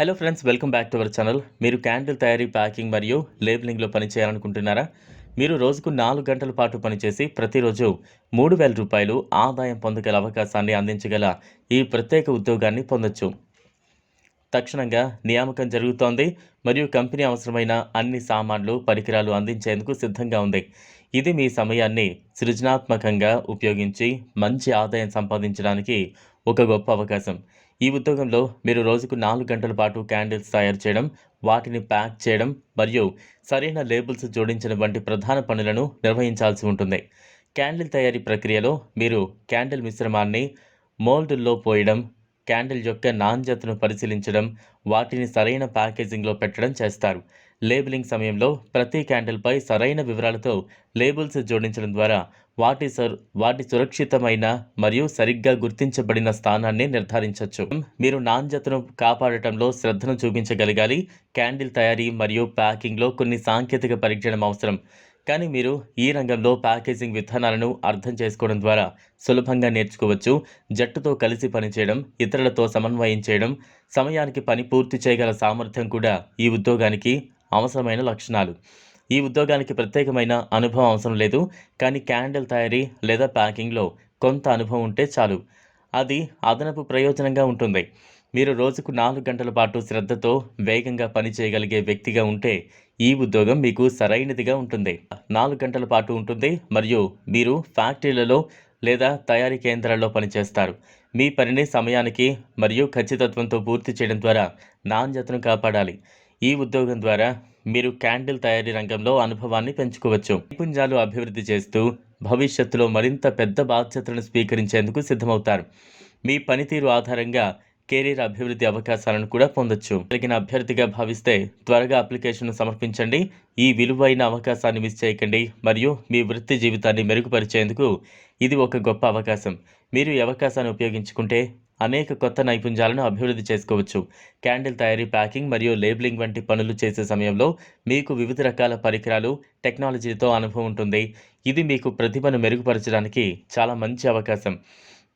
Hello friends welcome back to our channel మీరు candle తయారీ packing మరియు లేబులింగ్లో పనిచేయాలనుకుంటున్నారా మీరు రోజుకు నాలుగు గంటల పాటు పనిచేసి ప్రతిరోజు మూడు వేల రూపాయలు ఆదాయం పొందగల అవకాశాన్ని అందించగల ఈ ప్రత్యేక ఉద్యోగాన్ని పొందొచ్చు. తక్షణంగా నియామకం జరుగుతోంది మరియు కంపెనీ అవసరమైన అన్ని సామాన్లు పరికరాలు అందించేందుకు సిద్ధంగా ఉంది. ఇది మీ సమయాన్ని సృజనాత్మకంగా ఉపయోగించి మంచి ఆదాయం సంపాదించడానికి ఒక గొప్ప అవకాశం. ఈ ఉద్యోగంలో మీరు రోజుకు నాలుగు గంటల పాటు క్యాండిల్స్ తయారు చేయడం వాటిని ప్యాక్ చేయడం మరియు సరైన లేబుల్స్ జోడించడం వంటి ప్రధాన పనులను నిర్వహించాల్సి ఉంటుంది. క్యాండిల్ తయారీ ప్రక్రియలో మీరు క్యాండిల్ మిశ్రమాన్ని మోల్డ్లో పోయడం క్యాండిల్ యొక్క నాణ్యతను పరిశీలించడం వాటిని సరైన ప్యాకేజింగ్లో పెట్టడం చేస్తారు. లేబులింగ్ సమయంలో ప్రతి క్యాండిల్పై సరైన వివరాలతో లేబుల్స్ జోడించడం ద్వారా వాటి సర్ వాటి సురక్షితమైన మరియు సరిగ్గా గుర్తించబడిన స్థానాన్ని నిర్ధారించవచ్చు. మీరు నాణ్యతను కాపాడటంలో శ్రద్ధను చూపించగలగాలి. క్యాండిల్ తయారీ మరియు ప్యాకింగ్లో కొన్ని సాంకేతిక పరిజ్ఞానం అవసరం. కానీ మీరు ఈ రంగంలో ప్యాకేజింగ్ విధానాలను అర్థం చేసుకోవడం ద్వారా సులభంగా నేర్చుకోవచ్చు. జట్టుతో కలిసి పనిచేయడం ఇతరులతో సమన్వయం చేయడం సమయానికి పని పూర్తి చేయగల సామర్థ్యం కూడా ఈ ఉద్యోగానికి అవసరమైన లక్షణాలు. ఈ ఉద్యోగానికి ప్రత్యేకమైన అనుభవం అవసరం లేదు. కానీ క్యాండిల్ తయారీ లేదా ప్యాకింగ్లో కొంత అనుభవం ఉంటే చాలు. అది అదనపు ప్రయోజనంగా ఉంటుంది. మీరు రోజుకు నాలుగు గంటల పాటు శ్రద్ధతో వేగంగా పని చేయగలిగే వ్యక్తిగా ఉంటే ఈ ఉద్యోగం మీకు సరైనదిగా ఉంటుంది. నాలుగు గంటల పాటు ఉంటుంది మరియు మీరు ఫ్యాక్టరీలలో లేదా తయారీ కేంద్రాల్లో పనిచేస్తారు. మీ పనిని సమయానికి మరియు ఖచ్చితత్వంతో పూర్తి చేయడం ద్వారా నాణ్యతను కాపాడాలి. ఈ ఉద్యోగం ద్వారా మీరు క్యాండిల్ తయారీ రంగంలో అనుభవాన్ని పెంచుకోవచ్చు. నైపుణ్యాలు అభివృద్ధి చేస్తూ భవిష్యత్తులో మరింత పెద్ద బాధ్యతలను స్వీకరించేందుకు సిద్ధమవుతారు. మీ పనితీరు ఆధారంగా కెరీర్ అభివృద్ధి అవకాశాలను కూడా పొందొచ్చు. కలిగిన అభ్యర్థిగా భావిస్తే త్వరగా అప్లికేషన్ సమర్పించండి. ఈ విలువైన అవకాశాన్ని మిస్ చేయకండి మరియు మీ వృత్తి జీవితాన్ని మెరుగుపరిచేందుకు ఇది ఒక గొప్ప అవకాశం. మీరు ఈ అవకాశాన్ని ఉపయోగించుకుంటే అనేక కొత్త నైపుణ్యాలను అభివృద్ధి చేసుకోవచ్చు. క్యాండిల్ తయారీ ప్యాకింగ్ మరియు లేబులింగ్ వంటి పనులు చేసే సమయంలో మీకు వివిధ రకాల పరికరాలు టెక్నాలజీతో అనుభవం ఉంటుంది. ఇది మీకు ప్రతిభను మెరుగుపరచడానికి చాలా మంచి అవకాశం.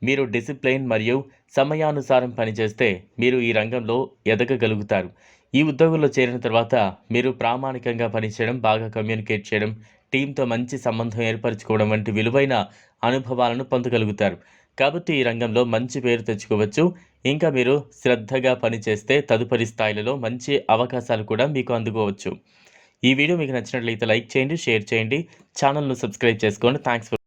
మీరు డిసిప్లైన్ మరియు సమయానుసారం పనిచేస్తే మీరు ఈ రంగంలో ఎదగగలుగుతారు. ఈ ఉద్యోగంలో చేరిన తర్వాత మీరు ప్రామాణికంగా పనిచేయడం బాగా కమ్యూనికేట్ చేయడం టీంతో మంచి సంబంధం ఏర్పరచుకోవడం వంటి విలువైన అనుభవాలను పొందగలుగుతారు. కాబట్టి ఈ రంగంలో మంచి పేరు తెచ్చుకోవచ్చు. ఇంకా మీరు శ్రద్ధగా పనిచేస్తే తదుపరి స్థాయిలలో మంచి అవకాశాలు కూడా మీకు అందుకోవచ్చు. ఈ వీడియో మీకు నచ్చినట్లయితే లైక్ చేయండి షేర్ చేయండి. ఛానల్ను సబ్స్క్రైబ్ చేసుకోండి. థ్యాంక్స్